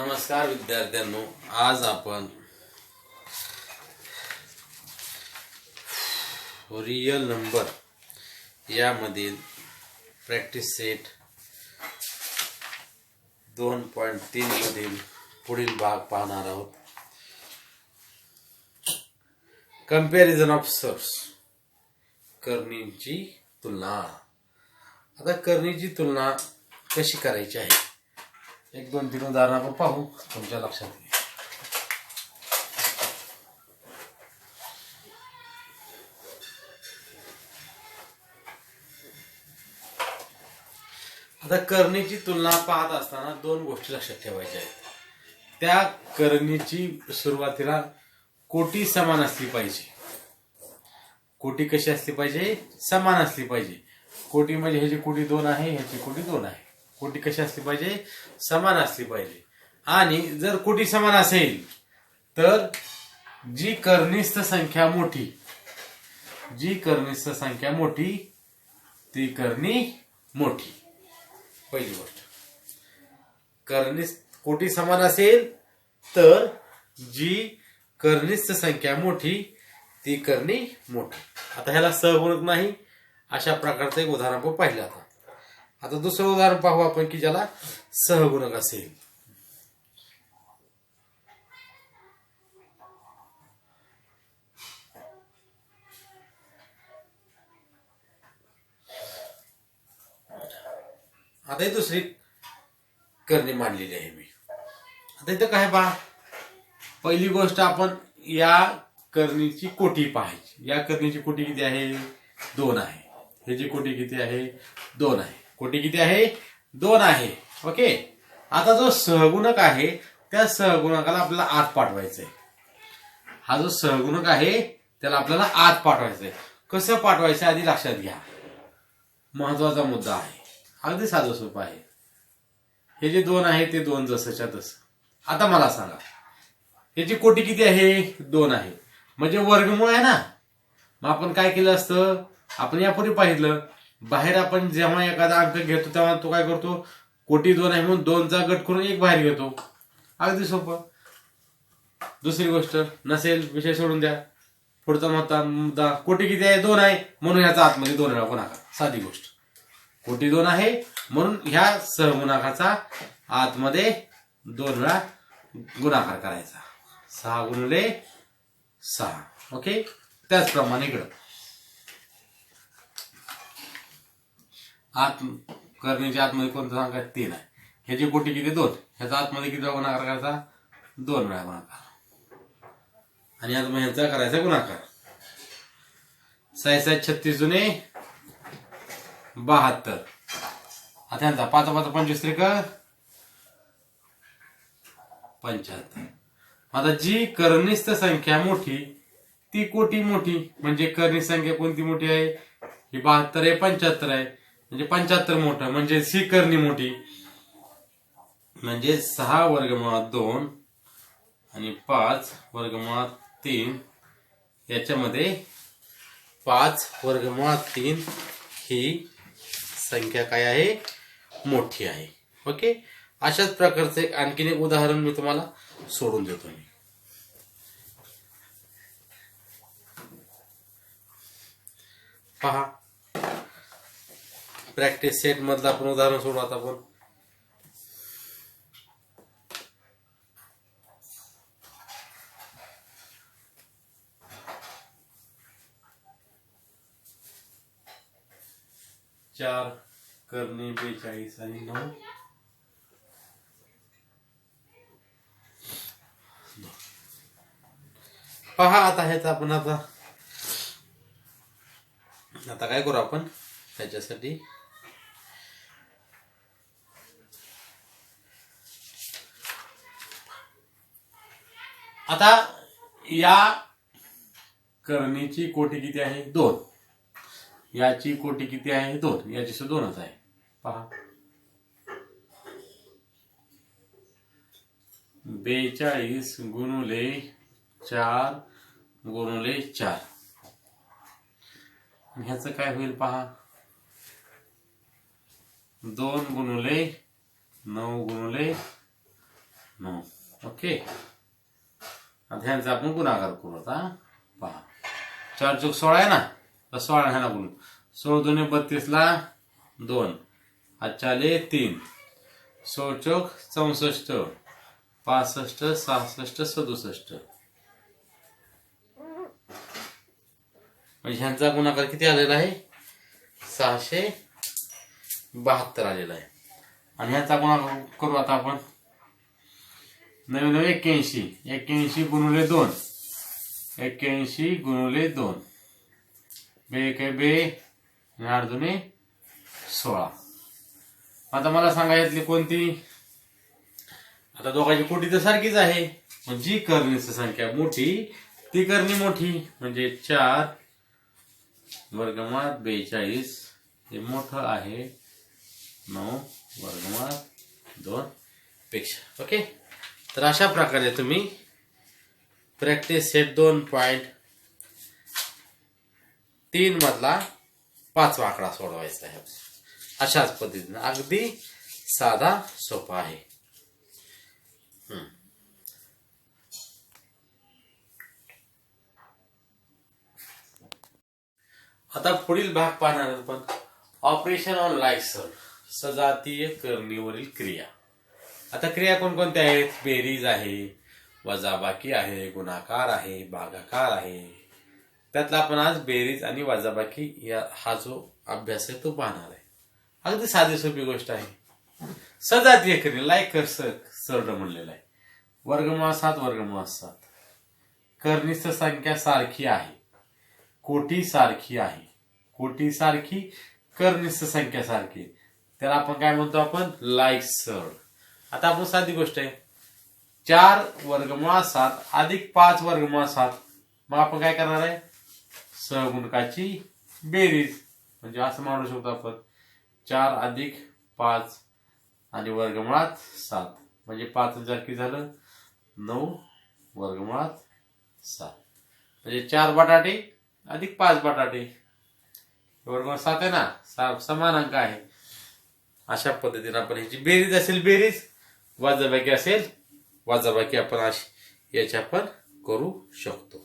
नमस्कार विद्यार्थ्यांनो आज आपण रियल नंबर यामधील प्रॅक्टिस सेट दोन पॉईंट तीनमधील पुढील भाग पाहणार आहोत. कंपॅरिझन ऑफ सर्स करणीची तुलना. आता करणीची तुलना कशी करायची आहे? एक दोन तीन उदाहरण आपण पाहू तुमच्या लक्षात येईल. आता करणीची तुलना पाहत असताना दोन गोष्टी लक्षात ठेवायच्या आहेत. त्या करणीची सुरुवातीला कोटी समान असली पाहिजे. कोटी कशी असली पाहिजे? समान असली पाहिजे. कोटी म्हणजे ह्याची कोटी दोन आहे ह्याची कोटी दोन आहे. कोटी कशी असली पाहिजे? समान असली पाहिजे. आणि जर कोटी समान असेल तर जी कर्निस्थ संख्या मोठी जी कर्निस्थ संख्या मोठी ती करणी मोठी. पहिली गोष्ट. कर्निस्थ कोटी समान असेल तर जी कर्निस्थ संख्या मोठी ती करणी मोठी. आता ह्याला सहगुणक नाही. अशा प्रकारचं एक उदाहरण आपण पाहिलं आता. आता दुसरं उदाहरण पाहू आपण की ज्याला सहगुणक असेल. आता ही दुसरी करणी मांडलेली आहे मी. आता इथं काय पहा? पहिली गोष्ट आपण या करणीची कोटी पाहायची. या करणीची कोटी किती आहे? दोन आहे. ह्याची कोटी किती आहे? दोन आहे. कोटी किती आहे? दोन आहे. ओके? आता जो सहगुणक आहे त्या सहगुणकाला आपल्याला आत पाठवायचंय. हा जो सहगुणक आहे त्याला आपल्याला आत पाठवायचंय. कसं पाठवायचं आधी लक्षात घ्या. महत्त्वाचा मुद्दा आहे. अगदी साधं सोपं आहे. हे जे दोन आहे ते दोन जसंच्या तसं. आता मला सांगा. याची कोटी किती आहे? दोन आहे. म्हणजे वर्गमूळ आहे ना? मग आपण काय केलं असतं? आपण यापूर्वी पाहिलं. बाहेर आपण जेव्हा एखादा अंक घेतो तेव्हा तो काय करतो? कोटी दोन आहे म्हणून दोनचा गट करून एक बाहेर घेतो अगदी सोपं. दुसरी गोष्ट नसेल विषय सोडून द्या. पुढचा मुद्दा मुद्दा कोटी किती आहे? दोन आहे. म्हणून ह्याचा आतमध्ये दोन वेळा गुणाकार साधी गोष्ट. कोटी दोन आहे म्हणून ह्या सहगुणाकाचा आतमध्ये दोन वेळा गुणाकार करायचा. सहा गुणले सहा. ओके? त्याचप्रमाणे इकडं. आत करणीच्या आतमध्ये कोणतं सांगा तीन आहे ह्याची कोटी किती दोन ह्याचा आतमध्ये किती वेळा गुणाकार करायचा दोन वेळा गुणाकार आणि आता मग ह्याचा करायचा गुणाकार साई छत्तीस जुने बहात्तर. आता ह्यांचा पाच पाच पंचवीस त्रिक पंच्याहत्तर. आता जी करणीस्त संख्या मोठी ती कोटी मोठी म्हणजे करणी संख्या कोणती मोठी आहे? ही बहात्तर आहे पंच्याहत्तर आहे. म्हणजे पंच्याहत्तर मोठं म्हणजे सी करणी मोठी. म्हणजे सहा वर्गमुळात दोन आणि पाच वर्गमुळात तीन. याच्यामध्ये पाच वर्गमुळात तीन ही संख्या काय आहे? मोठी आहे. ओके? अशाच प्रकारचं एक आणखीन एक उदाहरण मी तुम्हाला सोडून देतो मी. पहा. प्रॅक्टिस सेट मधलं आपण उदाहरण सोडू आता आपण. चार करणे बेचाळीस आणि नऊ. पहा आता ह्याचा आपण आता. आता काय करू आपण? त्याच्यासाठी आता या करणीची कोटी किती आहे? दोन. याची कोटी किती आहे? दोन. याची सुद्धा दोनच आहे. पहा. बेचाळीस गुणुले चार गुणुले चार. ह्याचं काय होईल पहा? दोन गुणुले नऊ गुणुले नऊ. ओके. आता ह्यांचा आपण गुणाकार करू आता. पहा. चार चौक सोळा आहे ना? तर सोळा ह्याला बोलू सोळ दोन्ही बत्तीसला दोन. आजच्या आले तीन. सोळ चौक चौसष्ट. पासष्ट सहासष्ट सदुसष्ट. म्हणजे ह्यांचा गुणाकार किती आलेला आहे? सहाशे बहात्तर आलेला आहे. आणि ह्याचा गुणाकार करू आता आपण. नवीन नवीन एक्क्याऐंशी. एक्क्याऐंशी गुणुले दोन. एक्क्याऐंशी गुणुले दोन. बे काय बे आठ दुने सोळा. आता मला सांगा यातली कोणती? आता दोघांची कोटी तर सारखीच आहे. पण जी करणीची संख्या मोठी ती करणी मोठी. म्हणजे चार वर्गमात बेचाळीस हे मोठं आहे. नऊ वर्गमात दोन पेक्षा. ओके? तर अशा प्रकारे तुम्ही प्रॅक्टिस सेट दोन पॉईंट तीन मधला पाचवा आकडा सोडवायचा आहे. अशाच पद्धतीने अगदी साधा सोपा आहे. हम्म. आता पुढील भाग पाहणार आपण ऑपरेशन ऑन लायसर सजातीय करणीवरील क्रिया. आता क्रिया कोणकोणत्या आहेत? बेरीज आहे वजाबाकी आहे गुणाकार आहे भागाकार आहे. त्यातला आपण आज बेरीज आणि वजाबाकी या हा जो अभ्यास आहे तो पाहणार आहे. अगदी साधी सोपी गोष्ट आहे. सजातीय करणे लाईक सरळ म्हणलेला आहे. वर्गमुळा सात वर्गमुळा सात. कर्निस्थ संख्या सारखी आहे. कोटी सारखी आहे. कोटी सारखी कर्निस्थ संख्या सारखी. त्याला आपण काय म्हणतो आपण? लाईक सर आता आपण साधी गोष्ट आहे. चार वर्गमुळा सात अधिक पाच वर्गमुळा सात. मग आपण काय करणार आहे? सहगुणकाची बेरीज. म्हणजे असं म्हणू शकतो आपण. चार अधिक पाच आणि वर्गमुळात सात. म्हणजे पाच हजार किती झालं? नऊ वर्गमुळात सात. म्हणजे चार बटाटे अधिक पाच बटाटे. वर्गमुळात सात आहे ना? समान अंक आहे. अशा पद्धतीने आपण ह्याची बेरीज असेल बेरीज. वजाबाकी असेल वजाबाकी आपण अशी याची आपण करू शकतो.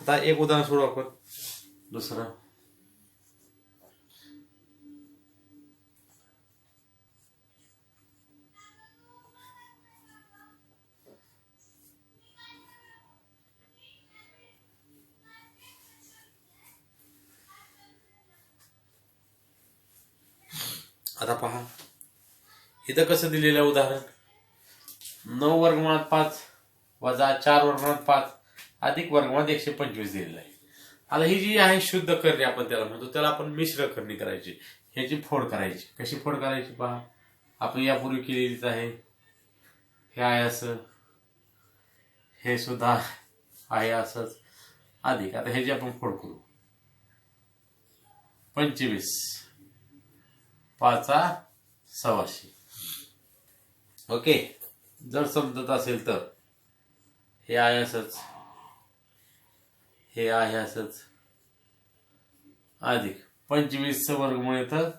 आता एक उदाहरण सोडू आपण. दुसरं. आता पहा. इथं कसं दिलेलं आहे उदाहरण? नऊ वर्गमात पाच वजा चार वर्गमात पाच. अधिक वर्गमात एकशे पंचवीस दिलेलं आहे. आता ही जी आहे शुद्ध करणी आपण त्याला म्हणतो त्याला आपण मिश्र करणी करायची. ह्याची फोड करायची. कशी फोड करायची पहा? आपण यापूर्वी केलेलीच आहे. हे आहे असं. हे सुद्धा आहे असंच. अधिक. आता ह्याची आपण फोड करू. पंचवीस. पाचा सव्वाशे ओके जर समजत असेल तर. हे आहे असंच. हे आहे असंच. अधिक पंचवीसचं वर्गमुळे तर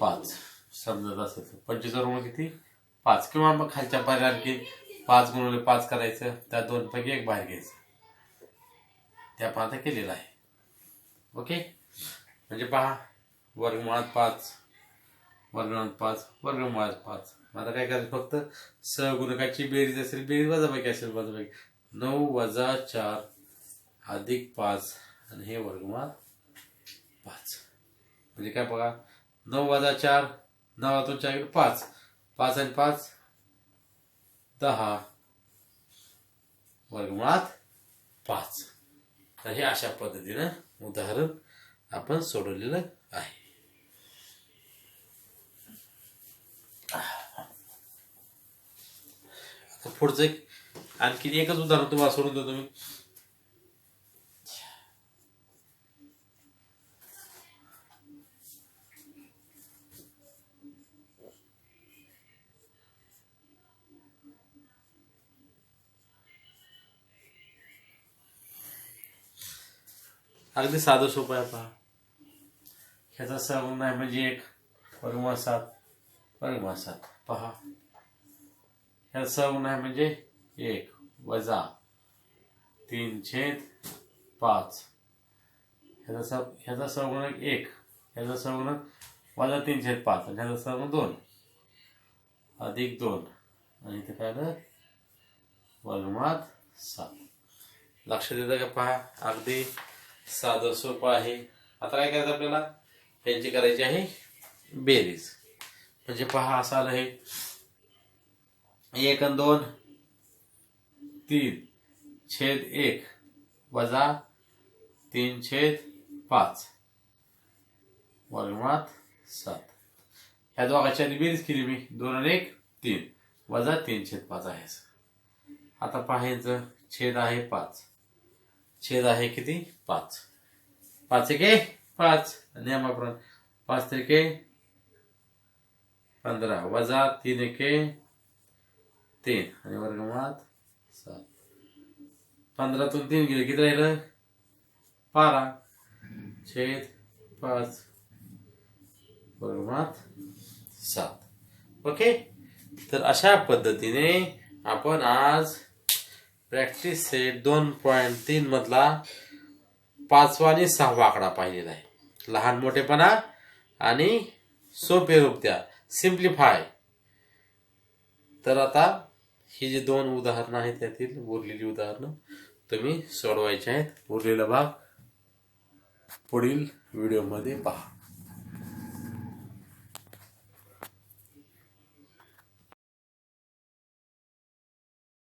पाच. समजत असेल तर. पंचवीस वर्गमुळे किती? पाच. किंवा मग खालच्या पायऱ्या आणखी पाच गुणवले पाच करायचं. त्या दोन पैकी एक बाहेर घ्यायचं. त्या आपण आता केलेलं आहे. ओके? म्हणजे पहा वर्गमुळात पाच. वर्गमुळात पाच वर्गमुळात पाच. आता काय करायचं? फक्त सहगुणकाची बेरीज असेल बेरीज वजाबाकी असेल वजाबाकी. नऊ वजा चार अधिक पाच आणि हे वर्गमुळात पाच. म्हणजे काय बघा? नऊ वजा चार नवातून चार पाच. पाच आणि पाच दहा. वर्गमुळात पाच. तर हे अशा पद्धतीनं उदाहरण आपण सोडवलेलं आहे. पुढचं एक आणखी एकच उदाहरण तुम्हाला सोडून देतो तुम्ही. अगदी साधं सोपं आहे पहा ह्याचा सहगुण आहे म्हणजे एक वर्गमा सात परिभाषात सात पहा. ह्या सहगुण आहे म्हणजे एक वजा तीन छेद पाच. ह्याचा सह ह्याचा सहगुणक एक ह्याचा सहगुणक वजा तीन छेद पाच आणि ह्याचा सहगुणक दोन. अधिक दोन. आणि ते काय आलं? वर्गमात सात. लक्षात येतं का? पहा अगदी साधं सोपं आहे. आता काय करायचं आपल्याला? त्यांची करायची आहे बेरीज. म्हणजे पहा असं आलं हे. एक आणि दोन. तीन. छेद एक. वजा तीन छेद पाच. वर्गमात सात. ह्या दोघांची बेरीज केली मी. दोन आणि एक तीन. वजा तीन छेद पाच आहे आता पाहायचं छेद आहे पाच. छेद आहे किती? पाच. पाच एके पाच. नियमाप्रमाणे. पाच तरीके पंधरा. वजा तीन एके तीन. आणि वर्गमात सात. पंधरातून तीन गेले. किती राहिलं? बारा. छेद पाच. वर्गमात सात. ओके? तर अशा पद्धतीने आपण आज प्रॅक्टिस सेट दोन पॉईंट तीन मधला पाचवा आणि सहावा आकडा पाहिलेला आहे. लहान मोठेपणा आणि सोपे रूप द्या सिम्प्लिफाय. तर आता ही जी दोन उदाहरणं आहेत त्यातील उरलेली उदाहरणं तुम्ही सोडवायची आहेत. उरलेला भाग पुढील व्हिडिओमध्ये पहा.